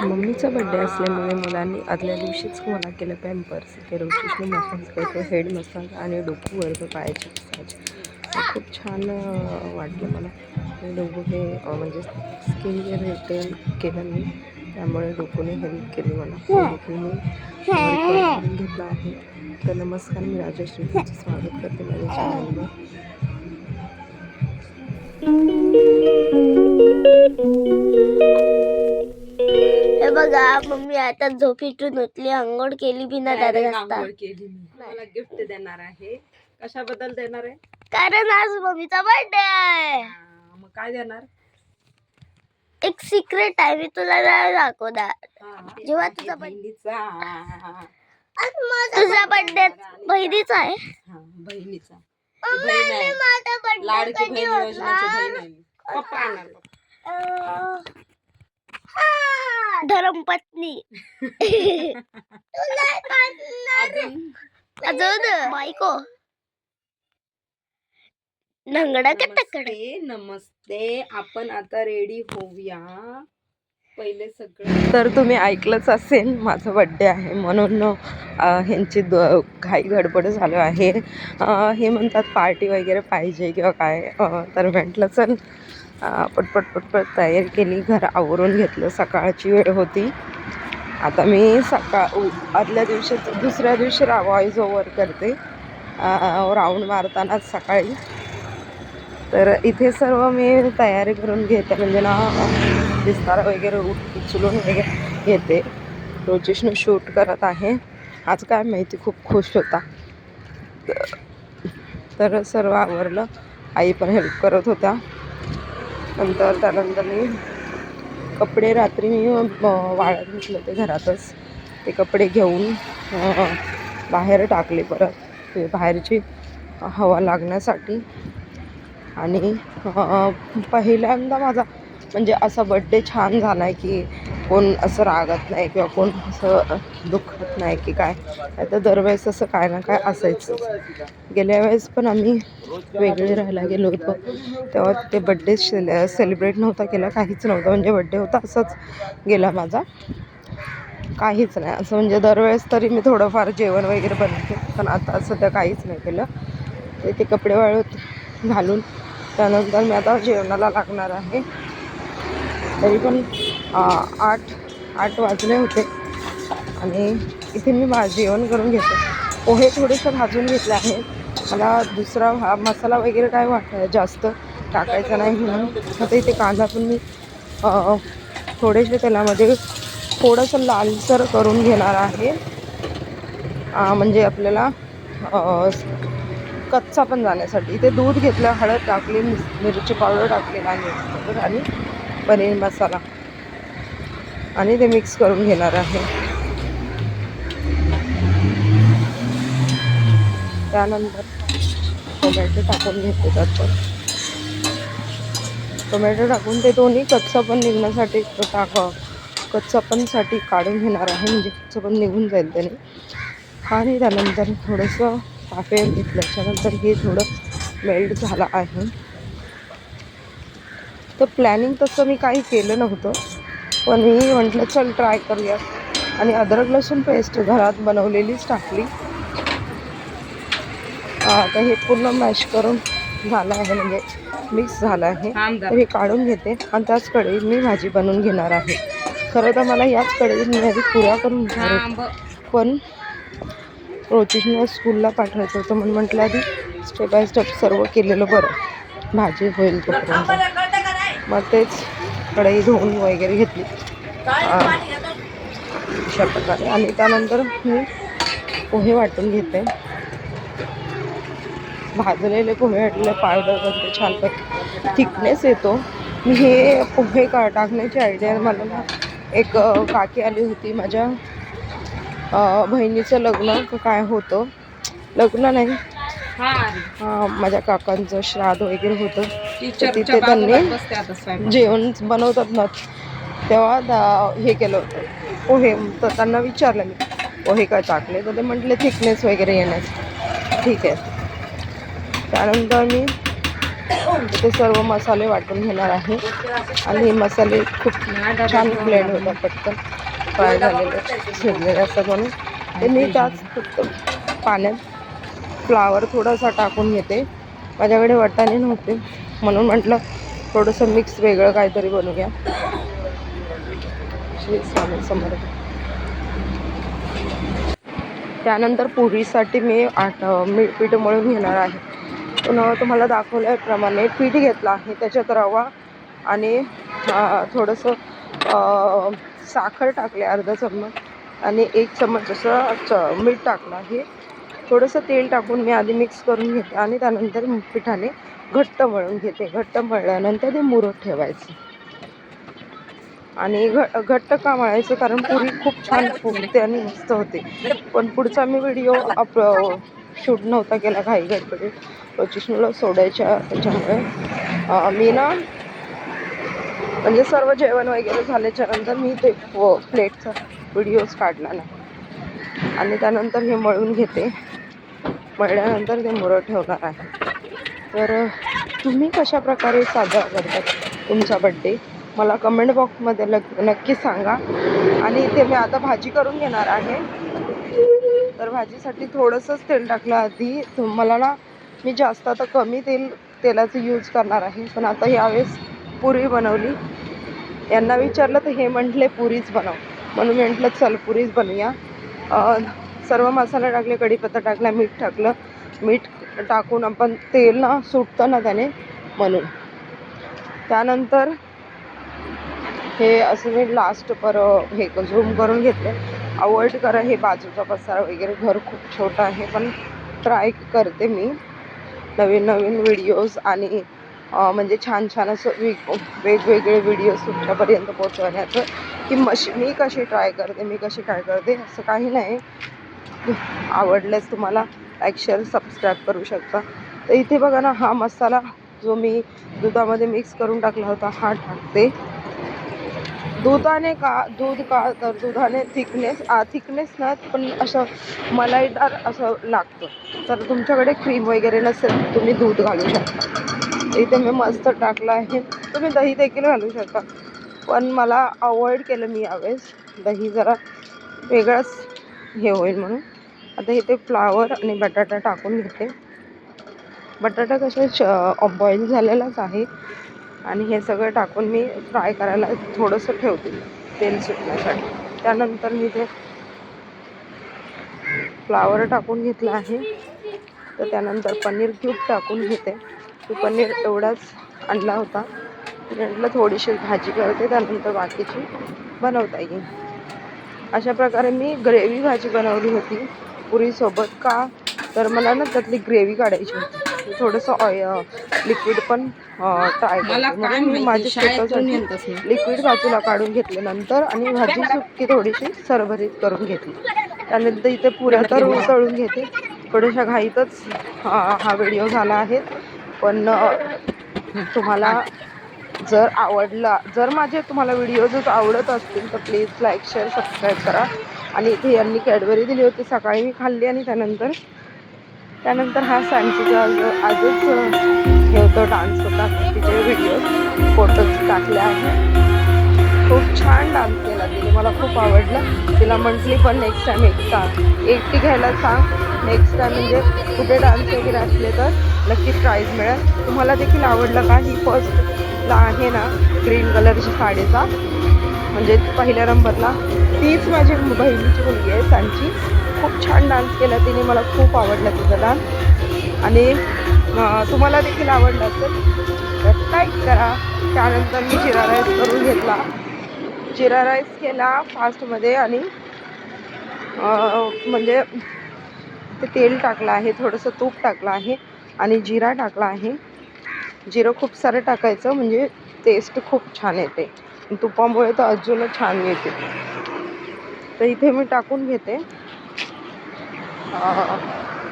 मम्मीचा बड्डे असल्यामुळे मुलांनी आदल्या दिवशीच मला केलं पॅम्पर्स ते रोशीशने मसाज करतो हेड मसाज आणि डोकू वरचं पायाचे मसाज खूप छान वाटलं मला. हे डोकू हे म्हणजे स्किन केअर रिटेल केलं मी त्यामुळे डोकूने हेल्प केली मला. देखील मी घेतलं आहे. तर नमस्कार मी राजश्री तुमचं स्वागत करते माझ्या चॅनलवर बघा मम्मी? आता झोपेतून उठली अंघोळ केली बिना दादा घासता आंघोळ केली मी. मला गिफ्ट देणार आहे. कशाबद्दल देणार आहे? कारण आज मम्मीचा बर्थडे आहे. हा, मग काय देणार? एक सिक्रेट आहे मी तुला नाही दाखवणार हा, जेव्हा तुझा birthday- बहिणीचा. तुझा बर्थडे बहिणीचा आहे. बहिणीचा. ती बहीण आहे. लाडकी बहीण योजनेची बहीण आहे मी. पप्पा आणणार पप्पा. धर्मपत्नी. अजून? अजून? बायको. नंगडा का टक्कड नमस्ते नमस्ते. आपण आता रेडी होऊया. पहिले सगळं. तर तुम्ही ऐकलंच असेल माझा बड्डे आहे म्हणून ह्यांची द घाई गडबड झालं आहे. हे म्हणतात पार्टी वगैरे पाहिजे किंवा काय? तर म्हटलं चल पटपट पटपट तयारी केली. घर आवरून घेतलं. सकाळची वेळ होती. आता मी सकाळ उ- आदल्या दिवशी दुसऱ्या दिवशी रा वॉईस ओव्हर करते. राऊंड मारतानाच सकाळी. तर इथे सर्व मी तयारी करून घेते. म्हणजे ना विस्तार वगैरे उठ उचलून वगैरे घेते. रोजेशनं शूट करत आहे. आज काय माहिती खूप खुश होता. तर- तर सर्व आवरलं. आई पण हेल्प करत होत्या. नंतर त्यानंतर मी कपडे रात्री मी वाळत घेतले होते घरातच. ते कपडे घेऊन बाहेर टाकले परत. ते बाहेरची हवा लागण्यासाठी. आणि पहिल्यांदा माझा म्हणजे असा बड्डे छान झाला आहे की कोण असं रागत नाही किंवा कोण असं दुखत नाही की काय. तर दरवेळेस असं काय ना काय असायचं. गेल्या वेळेस पण आम्ही वेगळे राहायला गेलो होतो. तेव्हा ते बड्डे सेल सेलिब्रेट नव्हता केला काहीच नव्हतं. म्हणजे बड्डे होता असंच गेला माझा. काहीच नाही. असं म्हणजे दरवेळेस तरी मी थोडंफार जेवण वगैरे बनवते. पण आता सध्या काहीच नाही केलं. ते ते कपडे वाळत घालून त्यानंतर मी आता जेवणाला लागणार आहे. तरी पण आठ आठ वाजले होते. आणि इथे मी मा जेवण करून घेते. पोहे थोडेसे भाजून घेतले आहे. मला दुसरा हा मसाला वगैरे काय वाट जास्त टाकायचा नाही म्हणून. आता इथे कांदा पण मी थोडेसे तेलामध्ये थोडंसं लालसर करून घेणार आहे. म्हणजे आपल्याला कच्चा पण जाण्यासाठी. इथे दूध घेतलं हळद टाकली मिरची पावडर टाकलेला आहे. आणि पनीर मसाला. आणि ते मिक्स करून घेणार आहे. त्यानंतर टोमॅटो टाकून घेते त्यात टोमॅटो टाकून ते दोन्ही कच्चा पण निघण्यासाठी टाक कच्चा काढून घेणार आहे. म्हणजे कच्चं पण निघून जाईल त्याने. आणि त्यानंतर थोडंसं वाफेवर घेतल्याच्यानंतर हे थोडं मेल्ट झालं आहे. तर प्लॅनिंग तसं मी काही केलं नव्हतं. पण मी म्हटलं चल ट्राय करूया आणि अद्रक लसूण पेस्ट घरात बनवलेलीच टाकली. आता हे पूर्ण मॅश करून झालं आहे म्हणजे मिक्स झालं आहे. तर हे काढून घेते आणि त्याच कढईत मी भाजी बनवून घेणार आहे. खरं तर मला याच कढईत मी आधी पुऱ्या करून घेणार. पण रोचिशने स्कूलला पाठवायचं होतं म्हणून म्हटलं आधी स्टेप बाय स्टेप सर्व केलेलं बरं. भाजी होईल तोपर्यंत. मग तेच कढई धुवून वगैरे घेतली. अशा प्रकारे. आणि त्यानंतर मी पोहे वाटून घेते. भाजलेले पोहे वाटलेले पावडर बनते छानपैकी थिकनेस येतो. मी हे पोहे का टाकण्याची आयडिया मला ना एक काकी आली होती माझ्या बहिणीचं लग्न काय होतं. लग्न नाही. माझ्या काकांचं श्राद्ध वगैरे होतं. तिथे त्यांनी जेवण बनवतात ना तेव्हा दा- हे केलं होतं. पोहे तर त्यांना विचारलं मी पोहे काय टाकले? तर ते म्हटले थिकनेस वगैरे येण्यास ठीक आहे. त्यानंतर मी ते सर्व मसाले वाटून घेणार आहे. आणि हे मसाले खूप छान ब्लेंड होतात पटकन फ्राय झालेले शिजलेले असतात म्हणून. ते मी त्याच फक्त पाण्यात फ्लावर थोडासा टाकून घेते. माझ्याकडे वाटाणे नव्हते. म्हणून म्हटलं थोडंसं मिक्स वेगळं काहीतरी बनवूया. समोर त्यानंतर पुरीसाठी मी आठ मी पीठ मळून घेणार आहे. पुन्हा तुम्हाला दाखवल्याप्रमाणे पीठ घेतलं आहे. त्याच्यात रवा आणि थोडंसं साखर टाकले अर्धा चम्मच. आणि एक चम्मच असं च मीठ टाकलं आहे. थोडंसं तेल टाकून मी आधी मिक्स करून घेते आणि त्यानंतर पिठाने घट्ट मळून घेते. घट्ट मळल्यानंतर ते मुरत ठेवायचं. आणि घ घट्ट का मळायचं? कारण पुरी खूप छान फुगते आणि मस्त होते. पण पुढचा मी व्हिडिओ अप शूट नव्हता केला. घाई गडबडी पच्चीस सोडायच्या त्याच्यामुळे मी ना म्हणजे सर्व जेवण वगैरे झाल्याच्यानंतर मी ते प्लेटचा व्हिडिओज काढला नाही आणि त्यानंतर हे मळून घेते. मळल्यानंतर ते मुरं ठेवणार आहे. तर तुम्ही कशा प्रकारे साजरा करतात तुमचा बड्डे मला कमेंट बॉक्समध्ये लग नक्की सांगा. आणि इथे मी आता भाजी करून घेणार आहे. तर भाजीसाठी थोडंसंच तेल टाकलं आधी. मला ना मी जास्त आता कमी तेल तेलाचं यूज करणार आहे. पण आता यावेळेस पुरी बनवली. यांना विचारलं तर हे म्हटले पुरीच बनव. म्हणून मी म्हटलं चल पुरीच बनवूया. सर्व मसाला टाकले कढीपत्ता टाकला मीठ टाकलं. मीठ टाकून आपण तेल ना सुटतं ना त्याने म्हणून. त्यानंतर हे असं मी लास्ट पर हे झूम करून घेतले. अवॉइड करा हे बाजूचा पसारा वगैरे घर खूप छोटं आहे पण ट्राय करते मी. नवीन नवीन व्हिडिओज आणि म्हणजे छान छान असं वेग वेगवेगळे व्हिडिओज तुमच्यापर्यंत पोहोचवण्याचं. की मशी मी कशी ट्राय करते मी कशी काय करते असं काही नाही. आवडल्यास तुम्हाला लाईक शेअर सबस्क्राईब करू शकता. तर इथे बघा ना हा मसाला जो मी दुधामध्ये मिक्स करून टाकला होता हा टाकते. दुधाने का दूध का तर दुधाने थिकनेस थिकनेस ना पण असं मलाईदार असं लागतं. तर तुमच्याकडे क्रीम वगैरे नसेल तुम्ही दूध घालू शकता. इथे मी मस्त टाकलं आहे. तुम्ही दही देखील घालू शकता. पण मला अवॉइड केलं मी यावेळेस. दही जरा वेगळाच हे होईल म्हणून. आता इथे फ्लावर आणि बटाटा टाकून घेते. बटाटा कसे बॉईल झालेलाच आहे. आणि हे सगळं टाकून मी फ्राय करायला थोडंसं ठेवते तेल सुटण्यासाठी. त्यानंतर मी ते फ्लावर टाकून घेतलं आहे. तर त्यानंतर पनीर क्यूब टाकून घेते. तो पनीर एवढाच आणला होता. म्हटलं थोडीशी भाजी करते त्यानंतर बाकीची बनवता येईल. अशा प्रकारे मी ग्रेव्ही भाजी बनवली होती. पुरीसोबत का? तर मला ना त्यातली ग्रेव्ही काढायची होती. थोडंसं ऑय लिक्विड पण ट्राय म्हणून मी माझी लिक्विड बाजूला काढून घेतले नंतर आणि भाजी सुकी थोडीशी सरभरीत करून घेतली. त्यानंतर इथे पुऱ्या तर तळून घेते. थोड्याशा घाईतच हा व्हिडिओ झाला आहे. पण तुम्हाला जर आवडला जर माझे तुम्हाला व्हिडिओ जर आवडत असतील तर प्लीज लाईक शेअर सबस्क्राईब करा. आणि इथे यांनी कॅडबरी दिली होती सकाळी मी खाल्ली आणि त्यानंतर त्यानंतर हा सॅमसीचा आजच हे होतं डान्स होता तिचे व्हिडिओ फोटोज टाकले आहे खूप छान डान्स केला तिने मला खूप आवडलं. तिला म्हटली पण नेक्स्ट टाईम एकटा एकटी घ्यायला सांग. नेक्स्ट टाईम म्हणजे कुठे डान्स वगैरे असले तर नक्की प्राईज मिळेल. तुम्हाला देखील आवडलं का? ही फर्स्टला आहे ना ग्रीन कलरची साडीचा म्हणजे पहिल्या नंबरला. तीच माझी बहिणीची मुलगी आहे त्यांची खूप छान डान्स केला तिने मला खूप आवडला तिचा डान्स आणि तुम्हाला देखील आवडला असेल तर लाईक करा. त्यानंतर मी जिरा राईस करून घेतला. जिरा राईस केला फास्टमध्ये आणि म्हणजे ते तेल टाकलं आहे थोडंसं तूप टाकलं आहे आणि जिरा टाकला आहे. जिरं खूप सारं टाकायचं म्हणजे टेस्ट खूप छान येते. तुपामुळे तर अजूनच छान येते. तर इथे मी टाकून घेते.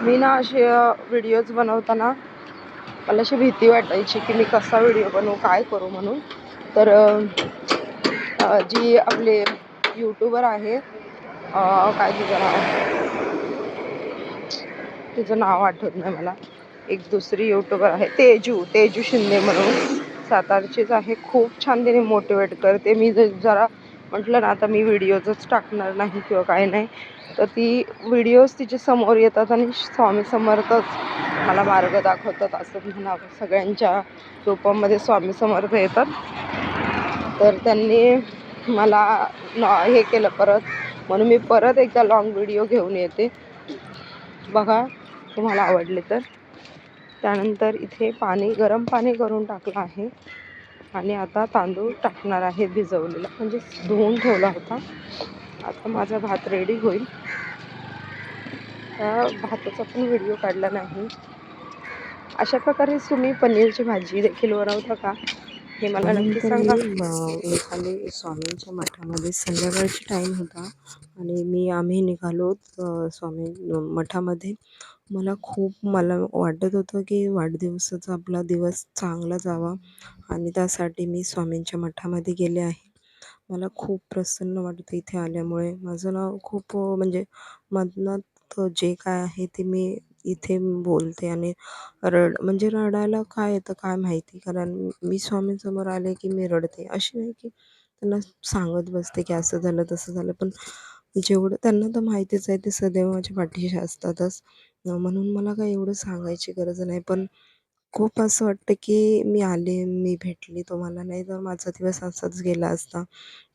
मी ना असे व्हिडिओज बनवताना मला अशी भीती वाटायची की मी कसा व्हिडिओ बनवू काय करू म्हणून. तर जी आपले यूट्यूबर आहे काय तिचं नाव? तिचं नाव आठवत नाही मला. एक दुसरी यूट्यूबर आहे तेजू तेजू शिंदे म्हणून. सातारचीच आहे. खूप छान तिने मोटिवेट करते. मी जर जरा म्हटलं ना आता मी व्हिडिओजच टाकणार नाही किंवा काय नाही तर ती व्हिडिओज तिच्या समोर येतात आणि स्वामी समर्थच मला मार्ग दाखवतात असं म्हणावं. सगळ्यांच्या रूपामध्ये स्वामी समर्थ येतात. तर त्यांनी मला न- हे केलं परत. म्हणून मी परत एकदा लॉंग व्हिडिओ घेऊन येते. बघा तुम्हाला आवडले तर. त्यानंतर इथे पाणी गरम पाणी करून टाकलं आहे. आणि आता तांदूळ टाकणार आहे भिजवलेला. म्हणजे धुवून ठेवला होता. आता माझा भात रेडी होईल. त्या भाताचा पण व्हिडिओ काढला नाही. अशा प्रकारे तुम्ही पनीरची भाजी देखील बनवता का? हे मला नक्की सांगा. निघाले स्वामींच्या मठामध्ये संध्याकाळची टाईम होता. आणि मी आम्ही निघालो स्वामी मठामध्ये. मला खूप मला वाटत होतं की वाढदिवसाचा आपला दिवस चांगला जावा आणि त्यासाठी मी स्वामींच्या मठामध्ये गेले आहे. मला खूप प्रसन्न वाटतं इथे आल्यामुळे. माझं नाव खूप म्हणजे मनात जे काय आहे ते मी इथे बोलते आणि रड म्हणजे रडायला काय येतं काय माहिती? कारण मी स्वामींसमोर आले की मी रडते. अशी नाही की त्यांना सांगत बसते की असं झालं तसं झालं. पण जेवढं त्यांना तर माहितीच आहे ते सदैव माझ्या पाठीशी असतातच. म्हणून मला काय एवढं सांगायची गरज नाही. पण खूप असं वाटतं की मी आले मी भेटली तुम्हाला नाही तर माझा दिवस असाच गेला असता.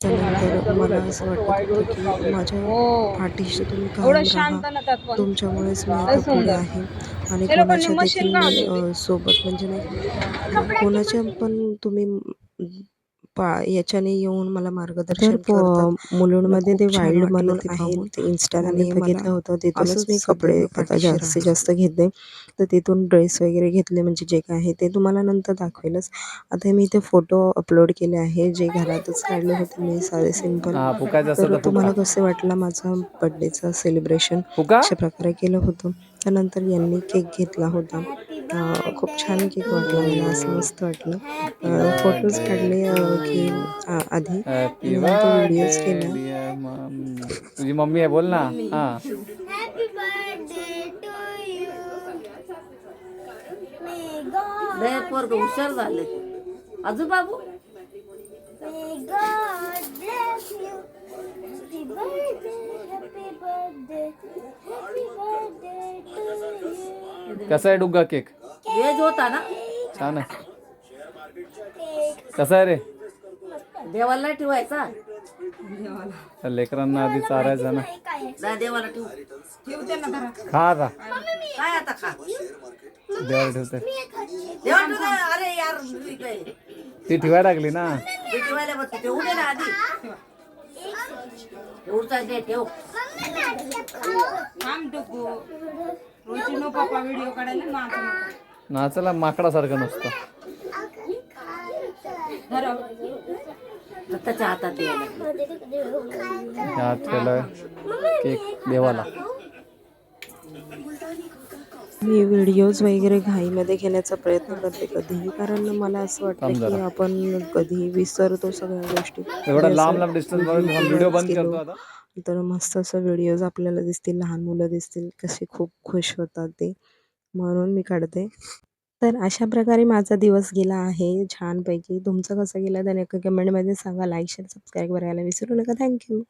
त्यानंतर मला असं वाटत होतं की माझ्या पाठीशी तुम्ही कायम राहा. तुमच्यामुळेच मी आता पुढे आहे. आणि हे कोणाच्या देखील सोबत म्हणजे नाही कोणाच्या पण तुम्ही पा याच्याने येऊन मला मार्गदर्शन करतात. मुलुंडमध्ये ते वाईल्ड म्हणून ते आहे पाहून. ते इंस्टाला मी बघितलं होतं. तिथूनच मी कपडे आता जास्तीत. जास्त घेते तर तिथून ड्रेस वगैरे घेतले म्हणजे जे काय आहे ते तुम्हाला नंतर दाखवेलच. आता मी ते फोटो अपलोड केले आहे. जे घरातच काढले होते मी साधे सिंपल. हा तर तुम्हाला कसं वाटलं माझं बड्डेचं सेलिब्रेशन अशा प्रकारे केलं होतं. त्यानंतर यांनी केक घेतला होता. खूप छान केक वाटला मला असं मस्त वाटलं. फ़ोटोज़ काढले की आधी. व्हिडिओज केला तुझी मम्मी आहे बोल ना. हा. Happy birthday to you may god लय पोरग हुशार झाले. अजून बाबू? May God. Happy birthday, happy birthday, happy birthday. to you. कसा आहे डुग्गा केक? वेज होता ना? छान आहे. कसा आहे रे? देवाला ठेवायचा. त्या लेकरांना आधी चारायचा ना. देवाला ठेवू. खा आता. काय आता खा? देवाला ठेवते. ठेवू दे. अरे यार ती ठेवायला लागली ना. ते ठेवायला बघ ठेवू दे ना आधी. ठेव. नाचायला माकडासारखं नसतं. त्याच्या हातात द्यायला ह्या ठेवलं केक देवाला. मी व्हिडिओज वगैरे घाईमध्ये घेण्याचा प्रयत्न करते कधीही कारण मला असं वाटतं थांब की जरा. आपण कधी विसरतो सगळ्या गोष्टी. एवढा लांब लांब डिस्टन्स व्हिडिओ व्हिडिओ बंद करतो आता. तर मस्त असं व्हिडिओज आपल्याला दिसतील लहान मुलं दिसतील कसे खूप खुश होतात ते. म्हणून मी काढते. तर अशा प्रकारे माझा दिवस गेला आहे छानपैकी. तुमचा कसा गेला? त्याने नक्की कमेंटमध्ये सांगा. लाईक शेअर सबस्क्राईब करायला विसरू नका. थँक्यू